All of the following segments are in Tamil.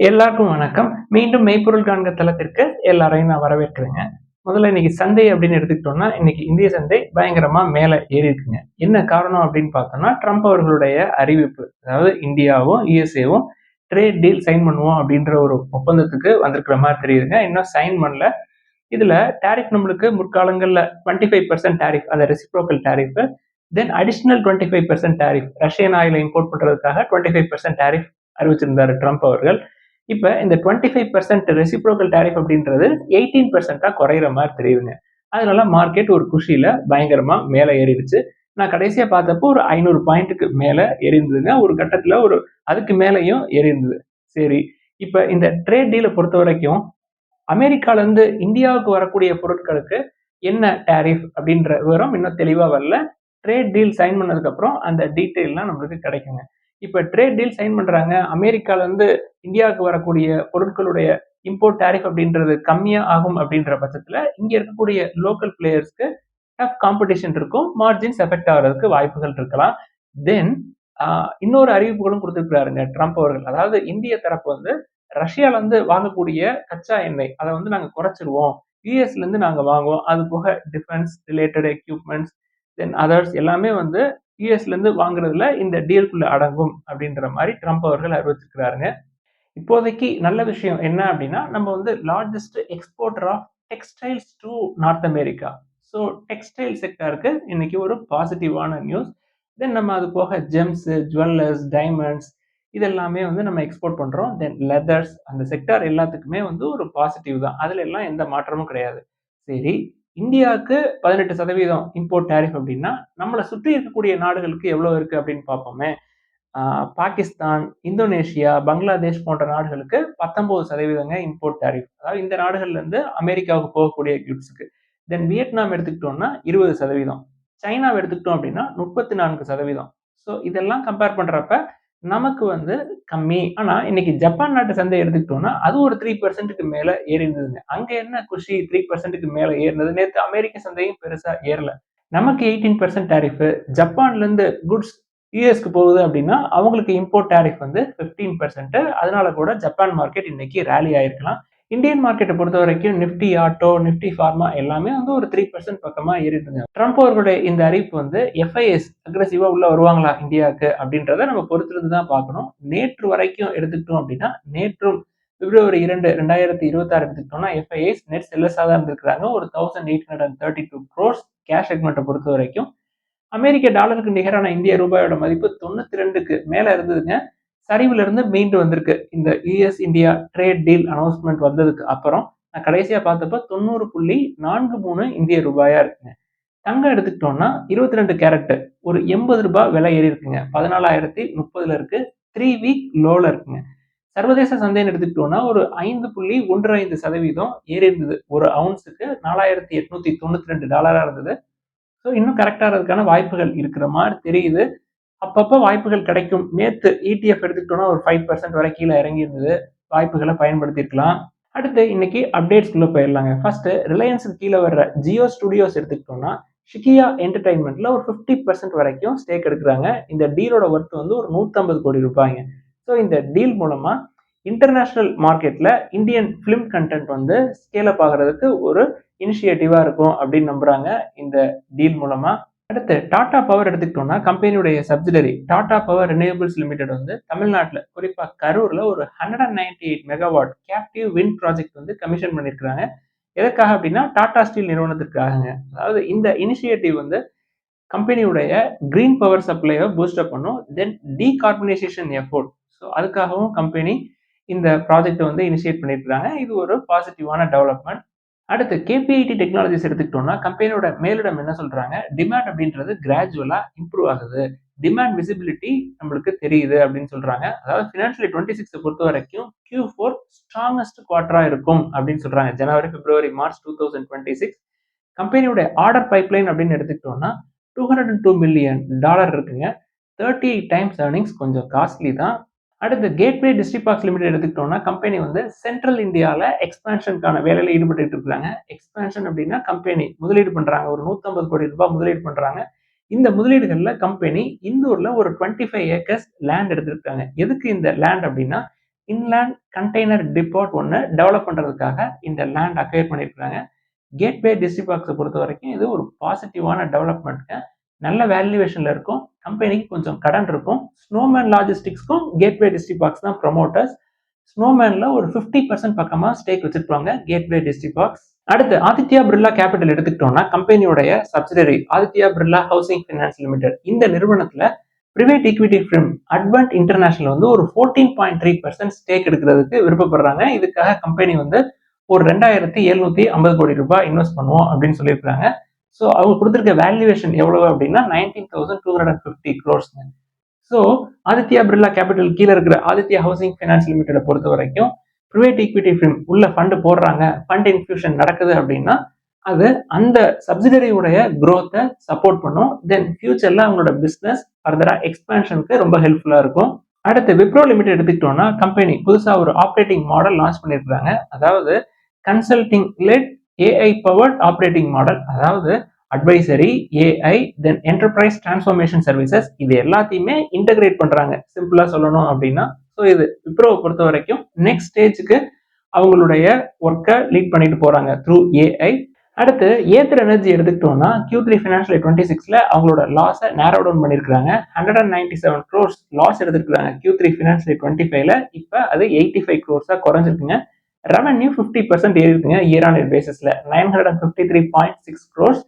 எல்லாருக்கும் வணக்கம். மீண்டும் மெய்ப்பொருள் காண்க தளத்திற்கு எல்லாரையும் நான் வரவேற்கிறேங்க. முதல்ல இன்னைக்கு சந்தை அப்படின்னு எடுத்துக்கிட்டோம்னா இன்னைக்கு இந்திய சந்தை பயங்கரமா மேல ஏறி இருக்குங்க என்ன காரணம் அப்படின்னு பார்த்தோம்னா ட்ரம்ப் அவர்களுடைய அறிவிப்பு. அதாவது இந்தியாவும் யுஎஸ்ஏவும் ட்ரேட் டீல் சைன் பண்ணுவோம் அப்படின்ற ஒரு ஒப்பந்தத்துக்கு வந்திருக்கிற மாதிரி தெரியுதுங்க. இன்னும் சைன் பண்ணல. இதுல டேரிஃப் நம்மளுக்கு முற்காலங்கள்ல டுவெண்ட்டி ஃபைவ் பர்சன்ட் டேரிஃப் அந்த reciprocal tariff then additional twenty five percent tariff Russian ஆயிலை இம்போர்ட் பண்றதுக்காக டுவெண்ட்டி ஃபைவ் பர்சன்ட் டேரிஃப் அறிவிச்சிருந்தாரு ட்ரம்ப் அவர்கள். இப்போ இந்த twenty five percent reciprocal tariff அப்படின்றது எயிட்டீன் பர்சன்ட்டாக குறையிற மாதிரி தெரியுதுங்க. அதனால மார்க்கெட் ஒரு குஷியில் பயங்கரமாக மேலே ஏறிடுச்சு. நான் கடைசியாக பார்த்தப்போ ஒரு ஐநூறு பாயிண்ட்டுக்கு மேலே எரிந்ததுங்க ஒரு கட்டத்தில் ஒரு அதுக்கு மேலேயும் எரிந்தது சரி இப்போ இந்த ட்ரேட் டீலை பொறுத்த வரைக்கும் அமெரிக்காலேருந்து இந்தியாவுக்கு வரக்கூடிய பொருட்களுக்கு என்ன டேரிஃப் அப்படின்ற விவரம் இன்னும் தெளிவாக வரல. ட்ரேட் டீல் சைன் பண்ணதுக்கப்புறம் அந்த டீட்டெயில்லாம் நம்மளுக்கு கிடைக்குங்க. இப்ப ட்ரேட் டீல் சைன் பண்றாங்க. அமெரிக்கால இருந்து இந்தியாவுக்கு வரக்கூடிய பொருட்களுடைய இம்போர்ட் டேரிஃப் அப்படின்றது கம்மியா ஆகும் அப்படின்ற பட்சத்துல இங்க இருக்கக்கூடிய லோக்கல் பிளேயர்ஸ்க்கு டஃப் காம்படிஷன் இருக்கும். மார்ஜின்ஸ் எஃபெக்ட் ஆகிறதுக்கு வாய்ப்புகள் இருக்கலாம். தென் இன்னொரு அறிவிப்புகளும் கொடுத்துருக்கிறாருங்க. ட்ரம்ப் அவர்கள். அதாவது இந்திய தரப்பு வந்து ரஷ்யால இருந்து வாங்கக்கூடிய கச்சா எண்ணெய் அதை வந்து நாங்க குறைச்சிருவோம். யூஎஸ்ல இருந்து நாங்க வாங்குவோம். அது போக defence related equipments then others எல்லாமே வந்து யூஎஸ்ல இருந்து வாங்குறதுல இந்த டீலுக்குள்ள அடங்கும் அப்படின்ற மாதிரி ட்ரம்ப் அவர்கள் அறிவிச்சிருக்கிறாருங்க இப்போதைக்கு நல்ல விஷயம் என்ன அப்படின்னா நம்ம வந்து largest exporter of textiles to North America so textile செக்டருக்கு இன்னைக்கு ஒரு பாசிட்டிவான நியூஸ் தென் நம்ம அது போக ஜெம்ஸு ஜுவல்லர்ஸ் டைமண்ட்ஸ் இதெல்லாமே வந்து நம்ம எக்ஸ்போர்ட் பண்ணுறோம் தென் லெதர்ஸ் அந்த செக்டார் எல்லாத்துக்குமே வந்து ஒரு பாசிட்டிவ் தான். அதில் எல்லாம் எந்த மாற்றமும் கிடையாது. சரி இந்தியாவுக்கு பதினெட்டு சதவீதம் இம்போர்ட் டேரிஃப் அப்படின்னா நம்மளை சுற்றி இருக்கக்கூடிய நாடுகளுக்கு எவ்வளோ இருக்குது அப்படின்னு பார்ப்போமே. பாகிஸ்தான் இந்தோனேஷியா பங்களாதேஷ் போன்ற நாடுகளுக்கு பத்தொன்பது சதவீதங்க இம்போர்ட் டேரிஃப் அதாவது இந்த நாடுகள்லேருந்து அமெரிக்காவுக்கு போகக்கூடிய குட்ஸுக்கு தென் வியட்நாம் எடுத்துக்கிட்டோம்னா இருபது சதவீதம். சைனாவை எடுத்துக்கிட்டோம் அப்படின்னா முப்பத்தி நான்கு சதவீதம். ஸோ இதெல்லாம் கம்பேர் பண்ணுறப்ப நமக்கு வந்து கம்மி. ஆனால் இன்னைக்கு ஜப்பான் நாட்டு சந்தை எடுத்துக்கிட்டோம்னா அது ஒரு த்ரீ பர்சன்ட்டுக்கு மேலே ஏறி இருந்ததுங்க அங்கே என்ன குஷி த்ரீ பர்சன்ட்டுக்கு மேலே ஏறினது? நேற்று அமெரிக்க சந்தையும் பெருசாக ஏறல. நமக்கு எயிட்டீன் பர்சன்ட் டேரிஃபு ஜப்பான்லேருந்து குட்ஸ் யூஎஸ்க்கு போகுது அப்படின்னா அவங்களுக்கு இம்போர்ட் டேரிஃப் வந்து ஃபிஃப்டீன் பர்சன்ட் அதனால கூட ஜப்பான் மார்க்கெட் இன்னைக்கு ரேலி ஆயிருக்கலாம். இந்தியன் மார்க்கெட்டை பொறுத்த வரைக்கும் நிப்டி ஆட்டோ நிப்டி ஃபார்மா எல்லாமே வந்து ஒரு த்ரீ பர்சன்ட் பக்கமா இருக்குங்க ட்ரம்ப் அவர்களுடைய இந்த அறிவிப்பு வந்து எஃப்ஐஎஸ் அக்ரஸிவா உள்ள வருவாங்களா இந்தியாவுக்கு அப்படின்றத நம்ம பொறுத்திருந்து தான் பார்க்கணும். நேற்று வரைக்கும் எடுத்துக்கிட்டோம் அப்படின்னா நேற்றும் பிப்ரவரி இரண்டு ரெண்டாயிரத்தி இருபத்தாறு எடுத்துக்கிட்டோம்னா எஃப்ஐஎஸ் நெட் செல்லஸாக தான் இருந்திருக்கிறாங்க ஒரு thousand eight hundred and thirty two crores cash செக்மெண்ட்டை பொறுத்த வரைக்கும் அமெரிக்க டாலருக்கு நிகரான இந்திய ரூபாயோட மதிப்பு தொண்ணூத்தி ரெண்டுக்கு மேலே இருந்ததுங்க. சரிவிலிருந்து மீண்டு வந்திருக்கு. இந்த US India trade deal announcement வந்ததுக்கு அப்புறம் நான் கடைசியாக பார்த்தப்ப தொண்ணூறு புள்ளி நான்கு மூணு இந்திய ரூபாயா இருக்குங்க. தங்கம் எடுத்துக்கிட்டோம்னா இருபத்தி ரெண்டு கேரட் ஒரு எண்பது ரூபாய் விலை ஏறி இருக்குங்க. பதினாலாயிரத்தி முப்பதுல இருக்கு. த்ரீ வீக் லோல இருக்குங்க. சர்வதேச சந்தைன்னு எடுத்துக்கிட்டோம்னா ஒரு ஐந்து புள்ளி ஒன்று ஐந்து சதவீதம் ஏறி இருந்தது. ஒரு அவுன்ஸுக்கு நாலாயிரத்தி எட்நூத்தி தொண்ணூத்தி ரெண்டு டாலரா இருந்தது. ஸோ இன்னும் கரெக்டாகிறதுக்கான வாய்ப்புகள் இருக்கிற மாதிரி தெரியுது. அப்பப்போ வாய்ப்புகள் கிடைக்கும். நேற்று இடிஎஃப் எடுத்துக்கிட்டோம்னா ஒரு ஃபைவ் பர்சன்ட் வரை கீழே இறங்கி இருந்தது வாய்ப்புகளை பயன்படுத்திருக்கலாம் அடுத்து இன்னைக்கு அப்டேட்ஸ்குள்ளே போயிடலாங்க. ஃபர்ஸ்ட் ரிலையன்ஸுக்கு கீழே வர்ற ஜியோ ஸ்டுடியோஸ் எடுத்துக்கிட்டோம்னா ஷிகியா என்டர்டைன்மெண்ட்ல ஒரு ஃபிஃப்டி பர்சன்ட் வரைக்கும் ஸ்டேக் எடுக்கிறாங்க. இந்த டீலோட ஒர்த் வந்து ஒரு நூற்றம்பது கோடி ரூபாய்ங்க. ஸோ இந்த டீல் மூலமா இன்டர்நேஷ்னல் மார்க்கெட்ல இந்தியன் ஃபிலிம் கண்டென்ட் வந்து ஸ்கேல் அப் ஆகிறதுக்கு ஒரு இனிஷியேட்டிவா இருக்கும் அப்படின்னு நம்புறாங்க. இந்த டீல் மூலமா அடுத்து டாடா பவர் எடுத்துக்கிட்டோம்னா கம்பெனியுடைய subsidiary Tata Power Renewables Limited வந்து தமிழ்நாட்டில் குறிப்பாக கரூரில் ஒரு hundred and ninety eight megawatt captive wind project வந்து கமிஷன் பண்ணியிருக்கிறாங்க எதற்காக அப்படின்னா டாடா ஸ்டீல் நிறுவனத்திற்காகங்க. அதாவது இந்த இனிஷியேட்டிவ் வந்து கம்பெனியுடைய கிரீன் பவர் சப்ளையை பூஸ்டப் பண்ணும் தென் டீகார்பனைசேஷன் எஃபோர்ட் ஸோ அதுக்காகவும் கம்பெனி இந்த ப்ராஜெக்டை வந்து இனிஷியேட் பண்ணியிருக்கிறாங்க இது ஒரு பாசிட்டிவான டெவலப்மெண்ட் அடுத்து கேபிஐடி டெக்னாலஜிஸ் எடுத்துக்கிட்டோம்னா கம்பெனியோட மேலிடம் என்ன சொல்றாங்க? டிமாண்ட் அப்படின்றது கிராஜுவலா இம்ப்ரூவ் ஆகுது. டிமாண்ட் விசிபிலிட்டி நம்மளுக்கு தெரியுது அப்படின்னு சொல்றாங்க. அதாவது ஃபினான்ஷியல் டுவெண்ட்டி சிக்ஸ் பொறுத்த வரைக்கும் கியூ ஃபோர் ஸ்ட்ராங்கஸ்ட் குவார்டரா இருக்கும் அப்படின்னு சொல்றாங்க. ஜனவரி பிப்ரவரி மார்ச் டூ தௌசண்ட் டுவெண்ட்டி சிக்ஸ் கம்பெனியோட ஆர்டர் பைப்லைன் அப்படின்னு எடுத்துக்கிட்டோம்னா two hundred and two million dollar இருக்குங்க. தேர்ட்டி எயிட் டைம்ஸ் ஏர்னிங்ஸ் கொஞ்சம் காஸ்ட்லி தான். அடுத்து கேட்வே டிஸ்ட்ரிபாக்ஸ் லிமிடெட் எடுத்துக்கிட்டோம்னா கம்பெனி வந்து சென்ட்ரல் இந்தியாவில் எக்ஸ்பேன்ஷனுக்கான வேலையில் ஈடுபட்டு இருக்காங்க. எக்ஸ்பேன்ஷன் அப்படின்னா கம்பெனி முதலீடு பண்ணுறாங்க ஒரு நூற்றம்பது கோடி ரூபாய் முதலீடு பண்ணுறாங்க இந்த முதலீடுகளில் கம்பெனி இந்தூரில் ஒரு டுவெண்ட்டி ஃபைவ் ஏக்கர்ஸ் லேண்ட் எடுத்திருக்காங்க. எதுக்கு இந்த லேண்ட் அப்படின்னா இன்லேண்ட் கண்டெய்னர் டிப்போட் ஒன்று டெவலப் பண்ணுறதுக்காக இந்த லேண்ட் அக்வயர் பண்ணியிருக்கிறாங்க கேட்வே டிஸ்ட்ரிபாக்ஸை பொறுத்த வரைக்கும் இது ஒரு பாசிட்டிவான டெவலப்மெண்ட்டுங்க நல்ல வேல்யூவேஷனில் இருக்கும். கம்பெனிக்கு கொஞ்சம் கடன் இருக்கும். ஸ்னோமேன் லாஜிஸ்டிக்ஸ்க்கும் கேட்வே டிஸ்ட்ரிபாக்ஸ் தான் ப்ரொமோட்டர்ஸ் ஸ்னோமேன்ல ஒரு ஃபிஃப்டி பர்சன்ட் பக்கமா ஸ்டேக் வச்சிருப்பாங்க கேட்வே டிஸ்ட்ரிபாக்ஸ் அடுத்து ஆதித்யா பிர்லா கேபிட்டல் எடுத்துக்கிட்டோம்னா கம்பெனியோடைய subsidiary Aditya Birla Housing Finance Limited இந்த நிறுவனத்துல private equity from Advent International வந்து ஒரு fourteen point three percent stake எடுக்கிறதுக்கு விருப்பப்படுறாங்க. இதுக்காக கம்பெனி வந்து ஒரு ரெண்டாயிரத்தி எழுநூத்தி ஐம்பது கோடி ரூபாய் இன்வெஸ்ட் பண்ணுவோம் அப்படின்னு சொல்லியிருக்காங்க ஸோ அவங்க கொடுத்துருக்க வேல்யூவேஷன் எவ்வளவு அப்படின்னா nineteen thousand two hundred fifty crores so Aditya Birla Capital கீழே இருக்கிற ஆதித்யா ஹவுசிங் ஃபைனான்ஸ் லிமிடெட பொறுத்த வரைக்கும் ப்ரைவேட் ஈக்விட்டி ஃபிலிம் உள்ள ஃபண்டு போடுறாங்க. ஃபண்ட் இன்ஃபியூஷன் நடக்குது அப்படின்னா அது அந்த சப்சிடரியுடைய க்ரோத்தை சப்போர்ட் பண்ணும். தென் ஃபியூச்சர்ல அவங்களோட பிஸ்னஸ் ஃபர்தராக எக்ஸ்பேன்ஷனுக்கு ரொம்ப ஹெல்ப்ஃபுல்லாக இருக்கும். அடுத்து விப்ரோ லிமிடெட் எடுத்துக்கிட்டோம்னா கம்பெனி புதுசாக ஒரு ஆப்ரேட்டிங் மாடல் லான்ச் பண்ணியிருக்காங்க அதாவது consulting led AI powered operating model அதாவது advisory AI then enterprise transformation services இது எல்லாத்தையுமே இன்டகிரேட் பண்றாங்க. சிம்பிளா சொல்லணும் அப்படின்னா ஸோ இது விப்ரோவை பொறுத்த வரைக்கும் நெக்ஸ்ட் ஸ்டேஜுக்கு அவங்களுடைய ஒர்க்கை லீட் பண்ணிட்டு போறாங்க த்ரூ ஏஐ அடுத்து ஏத்தர் எனர்ஜி எடுத்துக்கிட்டோம்னா கியூ த்ரீ ஃபினான்ஷியல் டுவெண்ட்டி சிக்ஸ்ல அவங்களோட லாஸை நேரோ டவுன் பண்ணியிருக்காங்க hundred and ninety seven crores loss எடுத்துருக்காங்க கியூ த்ரீ ஃபினான்ஷியல் டுவெண்ட்டி ஃபைவ்ல இப்போ அது எயிட்டி ஃபைவ் க்ரோர்ஸாக குறைஞ்சிருக்குங்க. ரெவன்யூ ஃபிஃப்டி பர்சன்ட் ஏறிருக்குங்க இயர் ஆன் இயர் பேசிஸ்ல nine hundred and fifty three point six crores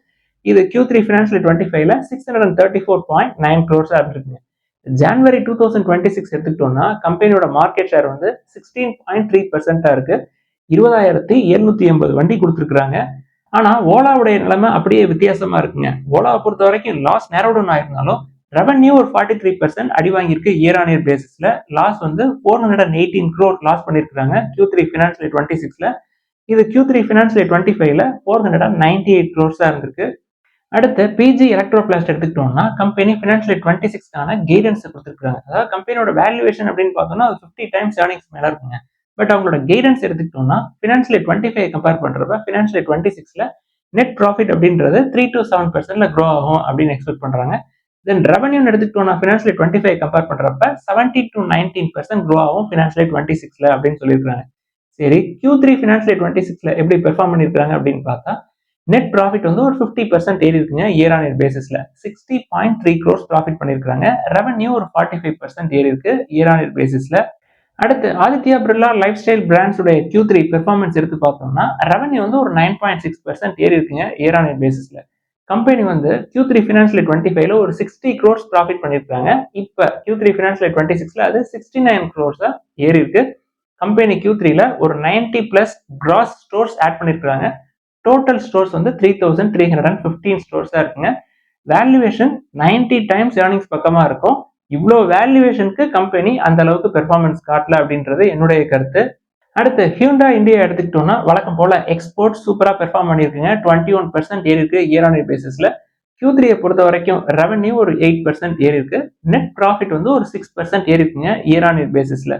இது கியூ த்ரீ ஃபினான்ஷியல் டுவெண்ட்டி ஃபைவ்ல six hundred and thirty four point nine க்ரோர்ஸாக இருந்திருக்குங்க January two thousand twenty six எடுத்துக்கிட்டோம்னா கம்பெனியோட மார்க்கெட் ஷேர் வந்து சிக்ஸ்டீன் பாயிண்ட் த்ரீ பர்சென்ட்டாக இருக்கு. இருபதாயிரத்தி எழுநூத்தி எண்பது வண்டி கொடுத்துருக்குறாங்க. ஆனால் ஓலாவுடைய நிலைமை அப்படியே வித்தியாசமாக இருக்குங்க. ஓலாவை பொறுத்த வரைக்கும் லாஸ் நேரோடன் ஆயிருந்தாலும் ரெவன்யூ ஒரு ஃபார்ட்டி த்ரீ பர்சன்ட் அடி வாங்கியிருக்கு இயர் ஆன் இயர் பேசிஸ்ல லாஸ் வந்து four hundred and eighteen crore loss பண்ணியிருக்காங்க கியூ த்ரீ ஃபினான்ஷியல் டுவெண்ட்டி சிக்ஸ்ல இது கியூ த்ரீ ஃபினான்ஷியல் டுவெண்ட்டி ஃபைவ்ல four hundred and ninety eight க்ரோர்ஸா இருந்திருக்கு. அடுத்து பிஜி எலக்ட்ரோபிளாஸ்ட் எடுத்துக்கிட்டோம்னா கம்பெனி ஃபினான்ஷியல் டுவெண்ட்டி சிக்ஸ்க்கான கைடன்ஸ் கொடுத்துருக்காங்க அதாவது கம்பெனியோட வேல்யூவேஷன் அப்படின்னு பார்த்தோம்னா அது ஃபிஃப்டி டைம்ஸ் ஏர்னிங்ஸ் மேலே இருக்குங்க. பட் அவங்களோட கைடன்ஸ் எடுத்துக்கிட்டோம்னா ஃபினான்ஷியல் டுவெண்ட்டி ஃபைவ் கம்பேர் பண்ணுறப்ப ஃபினான்ஷியல் டுவெண்ட்டி சிக்ஸ்ல நெட் ப்ராஃபிட் அப்படின்றது த்ரீ டு செவன் பர்சன்ட்ல க்ரோ ஆகும் அப்படின்னு எக்ஸ்பெக்ட் பண்ணுறாங்க தென் ரெவன்யூன்னு எடுத்துக்கிட்டோம்னா ஃபினான்ஷியல் டுவெண்ட்டி ஃபைவ் கம்பேர் பண்றப்ப seventy to nineteen percent grow ஆகும் ஃபினான்ஷியல் டுவெண்ட்டி சிக்ஸ்ல அப்படின்னு சொல்லியிருக்காங்க சரி கியூ த்ரீ ஃபினான்ஷியல் டுவெண்ட்டி சிக்ஸ்ல எப்படி பெர்ஃபார்ம் பண்ணியிருக்காங்க அப்படின்னு பார்த்தா நெட் ப்ராஃபிட் வந்து ஒரு ஃபிஃப்டி பர்சன்ட் ஏறி இருக்குங்க இயர் ஆன் இயர் பேசிஸ்ல sixty point three crores profit பண்ணியிருக்காங்க ரெவன்யூ ஒரு ஃபார்ட்டி ஃபைவ் பர்சன்ட் ஏறி இருக்கு இயர் ஆன் இயர் பேசிஸ்ல அடுத்து ஆதித்யா பிர்லா லைஃப் ஸ்டைல் பிராண்ட்ஸுடைய கியூ த்ரீ பெர்ஃபார்மன்ஸ் எடுத்து பார்த்தோம்னா ரெவன்யூ வந்து ஒரு நைன் பாயிண்ட் சிக்ஸ் பர்சன்ட் ஏறி இருக்குங்க இயர் ஆன் இயர் பேசிஸ்ல கம்பெனி வந்து கியூ த்ரீ ஃபினான்ஸ்ல டுவெண்ட்டி ஃபைவ்ல ஒரு சிக்ஸ்டி க்ரோர்ஸ் ப்ராஃபிட் பண்ணியிருக்காங்க இப்போ கியூ த்ரீ ஃபினான்ஸ்ல டுவெண்ட்டி சிக்ஸ்ல அது சிக்ஸ்டி நைன் க்ரோர்ஸா ஏறி இருக்கு கம்பெனி கியூ த்ரீல ஒரு ninety plus gross stores add பண்ணியிருக்காங்க டோட்டல் ஸ்டோர்ஸ் வந்து three thousand three hundred and fifteen ஸ்டோர்ஸாக இருக்குங்க. வேல்யூவேஷன் நைன்டி டைம்ஸ் ஏர்னிங்ஸ் பக்கமாக இருக்கும். இவ்வளோ வேல்யூவேஷனுக்கு கம்பெனி அந்த அளவுக்கு பெர்ஃபார்மன்ஸ் காட்டல அப்படின்றது என்னுடைய கருத்து. அடுத்து ஹியூண்டா இந்தியா எடுத்துக்கிட்டோம்னா வழக்கம் போல எக்ஸ்போர்ட் சூப்பராக பெர்ஃபார்ம் பண்ணியிருக்குங்க. டுவெண்ட்டி ஒன் பர்சன்ட் ஏறி இருக்கு இயர் ஆன் இயர் பேசிஸில் கியூ த்ரீயை பொறுத்த வரைக்கும் ரெவன்யூ ஒரு எயிட் பர்சன்ட் ஏறி இருக்கு நெட் ப்ராஃபிட் வந்து ஒரு சிக்ஸ் பர்சன்ட் ஏறி இருக்குங்க இயர் ஆன் இயர் பேசிஸில்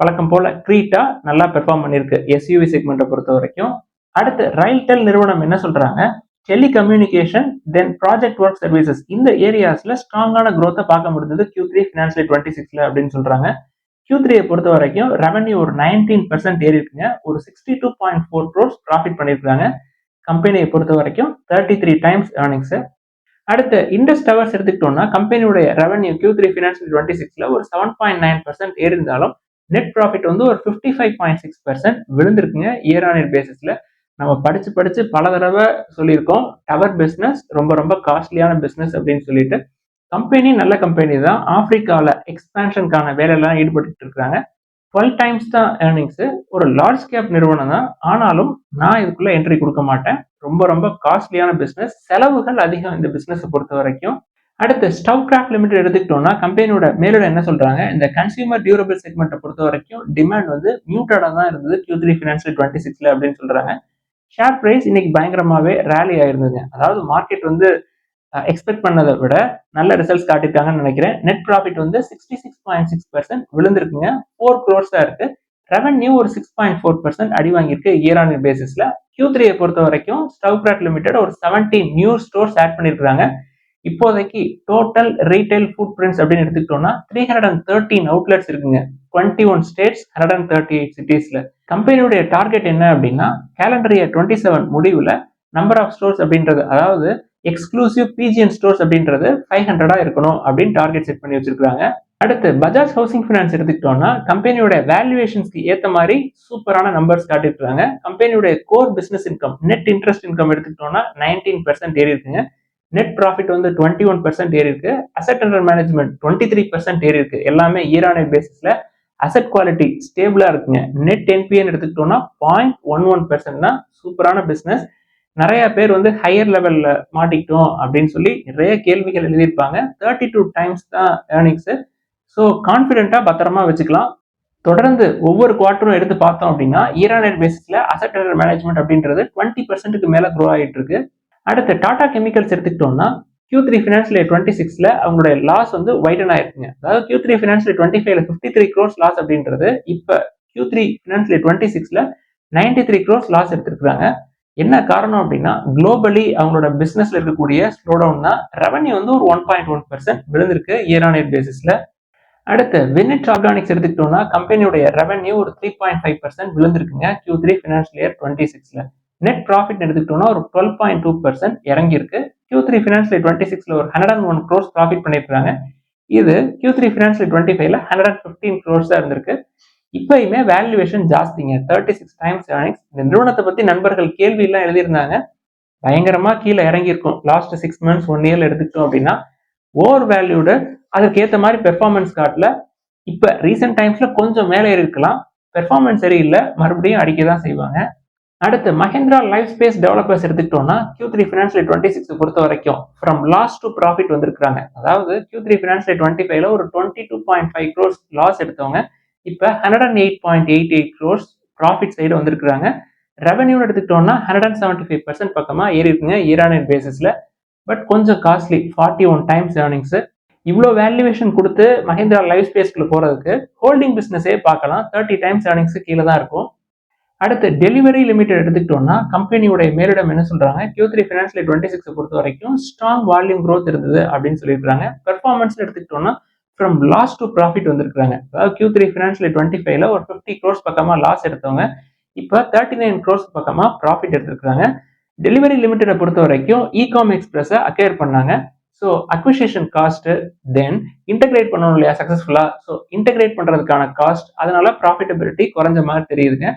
வழக்கம் போல க்ரீட்டா நல்லா பெர்ஃபார்ம் பண்ணியிருக்கு எஸ்யூவி செக்மெண்ட்டை பொறுத்த வரைக்கும் அடுத்து ரயில்டெல் நிறுவனம் என்ன சொல்றாங்க? Telecommunication then project work services இந்த ஏரியாஸ்ல ஸ்ட்ராங்கான க்ரோத்தை பார்க்க முடிஞ்சது கியூ த்ரீ ஃபினான்ஷியல் டுவெண்ட்டி சிக்ஸ்ல அப்படின்னு சொல்றாங்க. கியூ த்ரீயை பொறுத்த வரைக்கும் ரெவன்யூ ஒரு நைன்டீன் பர்சன்ட் ஏறி இருக்குங்க. ஒரு sixty two point four crores profit பண்ணியிருக்காங்க கம்பெனியை பொறுத்த வரைக்கும் தேர்ட்டி த்ரீ டைம்ஸ் ஏர்னிங்ஸ் அடுத்து இண்டஸ் டவர்ஸ் எடுத்துக்கிட்டோம்னா கம்பெனியுடைய revenue Q three financial twenty சிக்ஸ்ல ஒரு செவன் பாயிண்ட் நைன் பர்சன்ட் ஏறி இருந்தாலும் நெட் ப்ராஃபிட் வந்து ஒரு fifty five point six percent விழுந்திருக்குங்க. Year on year பேசிஸ்ல நம்ம படிச்சு படிச்சு பல தடவை சொல்லியிருக்கோம். டவர் பிஸ்னஸ் ரொம்ப ரொம்ப காஸ்ட்லியான பிஸ்னஸ் அப்படின்னு சொல்லிட்டு கம்பெனி நல்ல கம்பெனி தான். ஆப்பிரிக்காவில் எக்ஸ்பேன்ஷனுக்கான வேலையெல்லாம் ஈடுபட்டு இருக்காங்க. டுவெல் டைம்ஸ் தான் ஏர்னிங்ஸ் ஒரு லார்ஜ் கேப் நிறுவனம் தான். ஆனாலும் நான் இதுக்குள்ள என்ட்ரி கொடுக்க மாட்டேன். ரொம்ப ரொம்ப காஸ்ட்லியான பிஸ்னஸ் செலவுகள் அதிகம் இந்த பிஸ்னஸை பொறுத்த வரைக்கும். அடுத்து ஸ்டவ் கிராஃப்ட் லிமிடெட் எடுத்துக்கிட்டோம்னா கம்பெனியோட மேலோட என்ன சொல்றாங்க? இந்த கன்சியூமர் டியூரபிள் செக்மெண்ட்டை பொறுத்த வரைக்கும் டிமாண்ட் வந்து மியூட்டடாக தான் இருந்தது. கியூ த்ரீ ஃபினான்ஷியல் டுவெண்ட்டி சிக்ஸ்ல அப்படின்னு சொல்றாங்க. ஷேர் பிரைஸ் இன்னைக்கு பயங்கரமாவே ரேலி ஆயிருந்ததுங்க. அதாவது மார்க்கெட் வந்து எக்ஸ்பெக்ட் பண்ணதை விட நல்ல ரிசல்ட்ஸ் காட்டியிருக்காங்கன்னு நினைக்கிறேன். நெட் ப்ராஃபிட் வந்து sixty six point six percent விழுந்திருக்குங்க four க்ரோர்ஸா இருக்கு. ரெவன்யூ ஒரு சிக்ஸ் பாயிண்ட் ஃபோர் பர்சன்ட் அடி வாங்கியிருக்கு இயர் ஆன் இயர் பேசிஸ்ல கியூ த்ரீயை பொறுத்த வரைக்கும் ஸ்டவ் கிராட் லிமிடெட் ஒரு செவன்டீன் நியூ ஸ்டோர்ஸ் ஆட் பண்ணியிருக்காங்க இப்போதைக்கு டோட்டல் ரீட்டைல் ஃபுட் பிரிண்ட்ஸ் அப்படின்னு எடுத்துக்கிட்டோம்னா three hundred and thirteen outlets இருக்குங்க. Twenty one states hundred and thirty eight சிட்டிஸ்ல கம்பெனியுடைய டார்கெட் என்ன அப்படின்னா கேலண்டர் இயர் டுவெண்ட்டி செவன் முடிவுல நம்பர் ஆஃப் ஸ்டோர்ஸ் அப்படின்றது அதாவது எக்ஸ்க்ளூசிவ் பிஜிஎன் ஸ்டோர்ஸ் அப்படின்றது ஃபைவ் ஹண்ட்ரடா இருக்கணும் அப்படின்னு டார்கெட் செட் பண்ணி வச்சிருக்காங்க அடுத்து பஜாஜ் ஹவுசிங் ஃபினான்ஸ் எடுத்துக்கிட்டோம்னா கம்பெனியோட வேல்யூவேஷன்ஸ்க்கு ஏற்ற மாதிரி சூப்பரான நம்பர்ஸ் காட்டிருக்காங்க கம்பெனியோட core business income net interest income எடுத்துக்கிட்டோம்னா நைன்டீன் பெர்சென்ட் ஏறி இருக்குங்க. நெட் ப்ராஃபிட் வந்து டுவெண்ட்டி ஒன் பர்சன்ட் ஏறி இருக்கு. Asset under management twenty three percent ஏறி இருக்கு. எல்லாமே ஈரான பேசிஸ்ல அசட் குவாலிட்டி ஸ்டேபிளா இருக்குங்க. நெட் என்பிஎன் எடுத்துக்கிட்டோம்னா பாயிண்ட் ஒன் ஒன் பெர்சன்ட் தான் சூப்பரான பிசினஸ் நிறைய பேர் வந்து ஹையர் லெவல்ல மாட்டிக்கிட்டோம் அப்படின்னு சொல்லி நிறைய கேள்விகள் எழுதியிருப்பாங்க. தேர்ட்டி டூ டைம்ஸ் தான் ஏர்னிங்ஸ் ஸோ கான்ஃபிடென்ட்டாக பத்திரமா வச்சுக்கலாம். தொடர்ந்து ஒவ்வொரு குவார்ட்டரும் எடுத்து பார்த்தோம் அப்படின்னா ஈரானியர் பேசிஸ்ல அசட் அண்டர் மேனேஜ்மெண்ட் அப்படின்றது டுவெண்ட்டி பர்சன்ட்டுக்கு மேல க்ரோ ஆகிட்டு இருக்கு. அடுத்து டாடா கெமிக்கல்ஸ் எடுத்துக்கிட்டோம்னா கியூ த்ரீ ஃபினான்ஸ்ல டுவெண்ட்டி சிக்ஸ்ல அவங்களுடைய லாஸ் வந்து வைடன் ஆயிருக்குங்க. அதாவது கியூ த்ரீ ஃபினான்ஸ்ல டுவெண்ட்டி ஃபைவ்ல ஃபிஃப்டி த்ரீ க்ரோஸ் லாஸ் அப்படின்றது இப்போ கியூ த்ரீ ஃபினான்ஸ்ல டுவெண்ட்டி சிக்ஸ்ல நைன்டி த்ரீ க்ரோஸ் லாஸ் எடுத்திருக்காங்க என்ன காரணம் அப்படின்னா குளோபலி அவங்களோட பிசினஸ்ல இருக்கக்கூடிய ஸ்லோ தான் ரெவன்யூ வந்து ஒரு ஒன் பாயிண்ட் ஒன் பர்சன்ட் விழுந்திருக்கு இயர் ஆன் இயர் பேசிஸ்ல அடுத்து வினிட் ஆர்கானிக்ஸ் எடுத்துக்கிட்டோம்னா கம்பெனியுடைய ரெவன்யூ ஒரு three point five percent விழுந்திருக்குங்க Q three financial year twenty சிக்ஸ்ல நெட் ப்ராஃபிட் எடுத்துக்கிட்டோம்னா ஒரு டுவெல் பாயிண்ட் டூ பர்சன்ட் இறங்கியிருக்கு. கியூ த்ரீ ஃபினான்ஷியல் டுவெண்ட்டி சிக்ஸ்ல ஒரு hundred and one crores profit பண்ணியிருக்காங்க இது கியூ த்ரீ ஃபினான்ஷியல் டுவெண்ட்டி ஃபைவ்ல ஹண்ட்ரட் அண்ட் ஃபிஃப்டீன் க்ரோர்ஸாக இருந்திருக்கு. இப்பயுமே வேல்யூவேஷன் ஜாஸ்திங்க. தேர்ட்டி சிக்ஸ் டைம்ஸ் ஏர்னிங்ஸ் இந்த நிறுவனத்தை பத்தி நண்பர்கள் கேள்வி எல்லாம் எழுதியிருந்தாங்க. பயங்கரமா கீழே இறங்கியிருக்கும். லாஸ்ட் சிக்ஸ் மந்த்ஸ் ஒன் இயர்ல எடுத்துக்கிட்டோம் அப்படின்னா ஓவர் வேல்யூடு அதற்கு ஏற்ற மாதிரி பெர்ஃபார்மன்ஸ் கார்டில் இப்போ ரீசெண்ட் டைம்ஸ்ல கொஞ்சம் மேலே இருக்கலாம். பெர்ஃபார்மன்ஸ் சரியில்லை மறுபடியும் அடிக்க தான் செய்வாங்க. அடுத்து மஹேந்திரா லைஃப் ஸ்பேஸ் டெவலப்பர்ஸ் எடுத்துக்கிட்டோம்னா Q three financial twenty six பொறுத்த வரைக்கும் ஃப்ரம் லாஸ் டு ப்ராஃபிட் வந்திருக்காங்க அதாவது கியூ த்ரீ ஃபினான்ஷியல் டுவெண்ட்டி ஃபைவ்ல ஒரு twenty two point five crores loss எடுத்தவங்க. இப்போ hundred and eight point eight eight crores profit side வந்திருக்கிறாங்க. ரெவன்யூ எடுத்துக்கிட்டோம்னா hundred and seventy five percent பக்கமாக ஏறி இருக்குங்க ஈரானியன் பேசிஸில் பட் கொஞ்சம் costly forty one times earnings இவ்வளோ வேல்யூவேஷன் கொடுத்து மஹேந்திரா லைஃப் ஸ்பேஸ்க்குள்ள போகிறதுக்கு ஹோல்டிங் பிஸ்னஸே பார்க்கலாம். தேர்ட்டி டைம்ஸ் ஏர்னிங்ஸ் கீழே தான் இருக்கும். அடுத்து டெலிவரி லிமிடெட் எடுத்துக்கிட்டோம்னா கம்பெனியோட மேலிடம் என்ன சொல்றாங்க? Q three financial twenty six பொறுத்த வரைக்கும் ஸ்ட்ராங் வால்யூம் க்ரோத் இருந்தது அப்படின்னு சொல்லியிருக்காங்க பெர்ஃபார்மன்ஸ் எடுத்துக்கிட்டோம்னா ஃப்ரம் லாஸ் டு ப்ராஃபிட் வந்திருக்காங்க அதாவது கியூ த்ரீ ஃபினான்ஷியல் டுவெண்ட்டி ஃபைவ்ல ஒரு ஃபிஃப்டி க்ரோஸ் பக்கமாக லாஸ் எடுத்தவங்க இப்போ தேர்ட்டி நைன் க்ரோஸ் பக்கமாக ப்ராஃபிட் எடுத்திருக்காங்க டெலிவரி லிமிட்டடை பொறுத்த வரைக்கும் இகாம் எக்ஸ்பிரஸை அக்கேர் பண்ணாங்க. So acquisition cost then integrate பண்ணணும் இல்லையா சக்ஸஸ்ஃபுல்லாக ஸோ இன்டகிரேட் பண்ணுறதுக்கான காஸ்ட் அதனால ப்ராஃபிட்டபிலிட்டி குறைஞ்ச மாதிரி தெரியுதுங்க.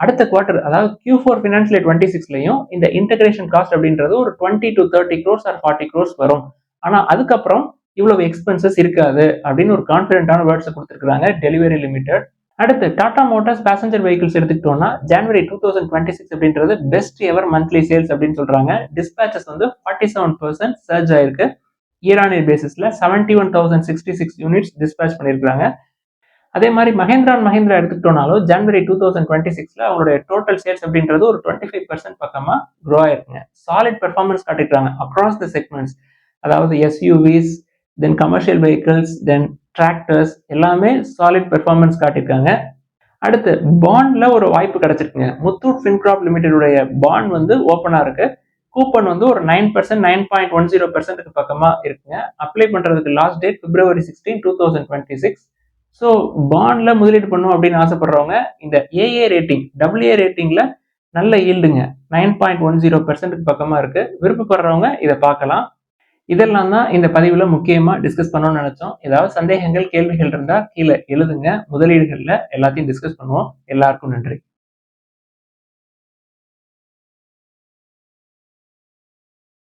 அடுத்த குவார்டர் அதாவது கியூ ஃபோர் ஃபினான்ஷியல் டுவெண்ட்டி சிக்ஸ்லையும் இந்த இன்டகிரேஷன் காஸ்ட் அப்படின்றது ஒரு twenty to thirty crores or forty crores வரும். ஆனால் அதுக்கப்புறம் இவ்வளவு எக்ஸ்பென்சஸ் இருக்காது அப்படின்னு ஒரு கான்ஃபிடென்ட்டான வேர்ட்ஸை கொடுத்துருக்காங்க டெலிவரி லிமிடெட் அடுத்து டாடா மோட்டார்ஸ் பேசஞ்சர் வெஹிக்கிள்ஸ் எடுத்துக்கிட்டோம்னா ஜனவரி டூ தௌசண்ட் டுவெண்ட்டி சிக்ஸ் அப்படின்றது பெஸ்ட் எவர் மந்த்லி சேல்ஸ் அப்படின்னு சொல்றாங்க. டிஸ்பேச்சஸ் வந்து ஃபார்ட்டி செவன் பர்சன்ட் சர்ஜ் ஆயிருக்கு. ஈரானியர் பேசிஸ்ல seventy one thousand sixty six units dispatch பண்ணியிருக்காங்க அதே மாதிரி மஹேந்திரா அண்ட் மஹேந்திரா எடுத்துக்கிட்டோம்னாலும் ஜனவரி டூ தௌசண்ட் டுவெண்ட்டி சிக்ஸ்ல அவங்களுடைய டோட்டல் சேல்ஸ் அப்படின்றது ஒரு டுவெண்ட்டி ஃபைவ் பர்சன்ட் பக்கமா க்ரோ ஆயிருக்குங்க. சாலிட் பெர்ஃபார்மன்ஸ் காட்டிருக்காங்க அக்ராஸ் த செக்மெண்ட்ஸ் அதாவது SUVs then commercial vehicles then tractors எல்லாமே சாலிட் பெர்ஃபார்மன்ஸ் காட்டியிருக்காங்க. அடுத்து பாண்ட்ல ஒரு வாய்ப்பு கிடைச்சிருக்குங்க. முத்தூட் ஃபின்கிராப் லிமிடெடுடைய பாண்ட் வந்து ஓப்பனா இருக்கு. கூப்பன் வந்து ஒரு nine percent nine point one zero பர்சன்ட்டுக்கு பக்கமா இருக்குங்க. அப்ளை பண்றதுக்கு லாஸ்ட் டேட் பிப்ரவரி sixteen two thousand twenty six so பாண்ட்ல முதலீடு பண்ணும் அப்படின்னு ஆசைப்படுறவங்க இந்த ஏஏ ரேட்டிங் டபிள்யூஏ ரேட்டிங்ல நல்ல ஈல்டுங்க நைன் பாயிண்ட் ஒன் ஜீரோ பர்சன்ட்டுக்கு பக்கமா இருக்கு. விருப்பப்படுறவங்க இதை பார்க்கலாம். இதெல்லாம் தான் இந்த பதிவில் முக்கியமாக டிஸ்கஸ் பண்ணணும்னு நினச்சோம். ஏதாவது சந்தேகங்கள் கேள்விகள் இருந்தால் கீழே எழுதுங்க. முதலீடுகளில் எல்லாத்தையும் டிஸ்கஸ் பண்ணுவோம். எல்லாருக்கும் நன்றி.